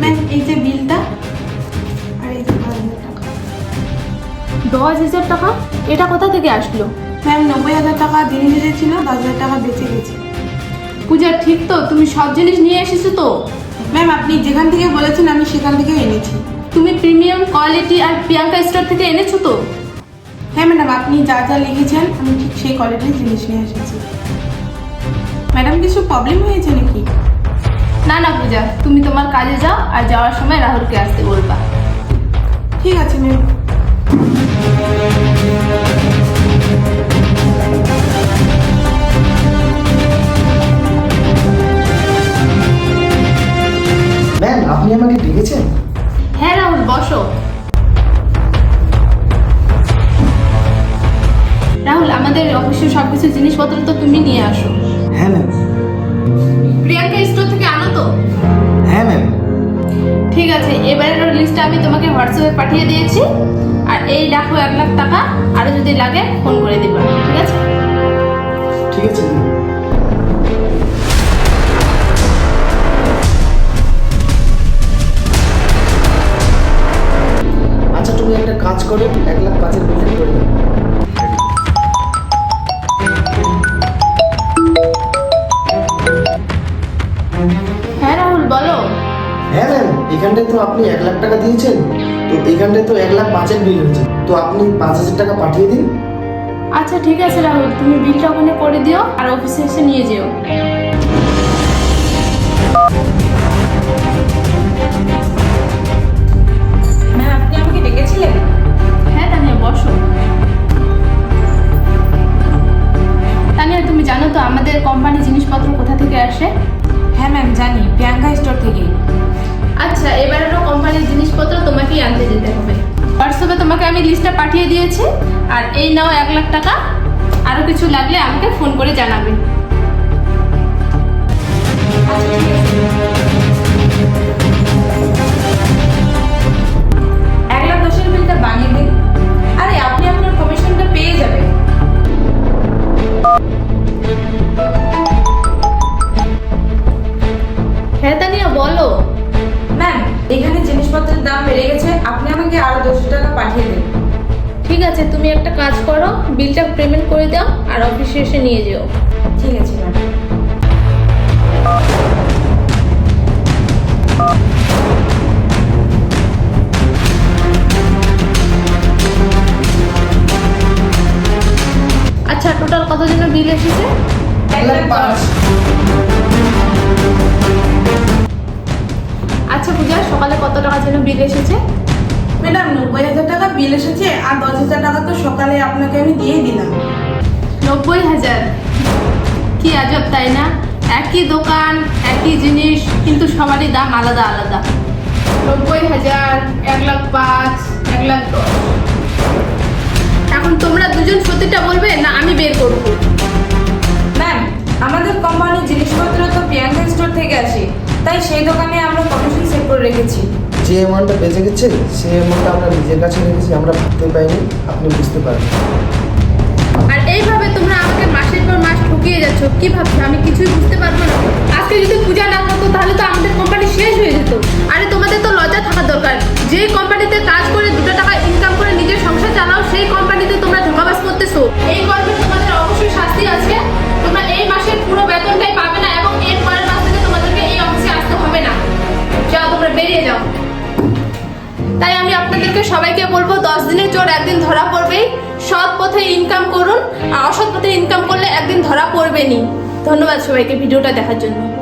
Ma'am এই যে বিলটা। আর এই যে টাকা। দশ হাজার টাকা? এটা কোথা থেকে আসলো? ম্যাম নব্বই হাজার টাকা জিনিস এসেছিল দশ হাজার টাকা বেঁচে গেছে। পূজা ঠিক তো তুমি সব জিনিস নিয়ে এসেছ তো? ম্যাম আপনি যেখান থেকে বলেছেন আমি সেখান থেকে এনেছি। তুমি প্রিমিয়াম কোয়ালিটি আর প্রিয়াঙ্কা স্টোর থেকে এনেছো তো? হ্যাঁ ম্যাডাম আপনি যা যা লিখেছেন আমি ঠিক সেই কোয়ালিটির জিনিস নিয়ে এসেছি। ম্যাডাম কিছু প্রবলেম হয়েছে নাকি? না না পূজা তুমি তোমার কাজে যাও আর যাওয়ার সময় রাহুলকে আসতে বলবা। ঠিক আছে ম্যাম। ম্যাম আপনি আমাকে ডেকেছেন? হ্যাঁ রাহুল বসো। রাহুল আমাদের অফিসের সবকিছু জিনিসপত্র তো তুমি নিয়ে আসো। হ্যাঁ ম্যাম। প্রিয়াঙ্কা স্টোর ঠিক আছে এবারের লিস্টটা আমি তোমাকে হোয়াটসঅ্যাপে পাঠিয়ে দিয়েছি। আর এই রাখো এক লাখ টাকা আরও যদি লাগে ফোন করে দিবা। ঠিক আছে? ঠিক আছে আচ্ছা তুমি একটা কাজ করো এক লাখ বিলটা করে দাও। হ্যাঁ রাহুল বলো। হ্যাঁ ম্যাম এখানটায় তো আপনি এক লাখ টাকা দিয়েছেন। তো এখানটায় তো এক লাখ পাঁচের বিল হয়েছে। তো আপনি পাঁচ হাজার টাকা পাঠিয়ে দিন। আচ্ছা ঠিক আছে রাহুল তুমি বিলটা ওখানে করে দিও আর অফিসে এসে নিয়ে যেও। ম্যাম আপনি আমাকে ডেকেছিলেন? হ্যাঁ তানিয়া বসো। তানিয়া তুমি জানো তো আমাদের কোম্পানি হোয়াটসঅ্যাপে তোমাকে আমি লিস্টটা পাঠিয়ে দিয়েছি। আর এই নাও এক লাখ টাকা। আরও কিছু লাগলে আমাকে ফোন করে জানাবে। এক ঠিক আছে তুমি একটা কাজ করো বিলটা পেমেন্ট করে দাও আর অফিসে এসে নিয়ে যেও। ঠিক আছে আচ্ছা টোটাল কত জন্য বিল এসেছে আচ্ছা পূজা সকালে কত টাকা যেন বিল এসেছে? ম্যাডাম নব্বই হাজার টাকা বিল এসেছে আর দশ হাজার টাকা তো সকালে আপনাকে আমি দিয়ে দিলাম। নব্বই হাজার? কি আজব তাই না? একই দোকান একই জিনিস কিন্তু সবারই দাম আলাদা আলাদা। নব্বই হাজার এক লাখ পাঁচ এক লাখ দশ। এখন তোমরা দুজন সত্যিটা বলবে না আমি বের করব? ম্যাম আমাদের কোম্পানির জিনিসপত্র তো প্রিয়াঙ্কা স্টোর থেকে আসে তাই সেই দোকানে আমরা কমিশন সেট করে রেখেছি। যে অ্যামাউন্টটা বেঁচে গেছে, সেই অ্যামাউন্টটা আমরা নিজের কাছে রেখেছি, আমরা ভাবতে পাইনি, আপনি বুঝতে পারবেন। আর এইভাবে তোমরা আমাকে মাসের পর মাস ঠকিয়ে যাচ্ছ, কি ভাবছ? আমি কিছুই বুঝতে সবাইকে বলব দশ দিনের চোর একদিন ধরা পড়বেই। সৎ পথে ইনকাম করুন, আর অসৎ পথে ইনকাম করলে একদিন ধরা পড়বেনি ধন্যবাদ সবাইকে ভিডিওটা দেখার জন্য।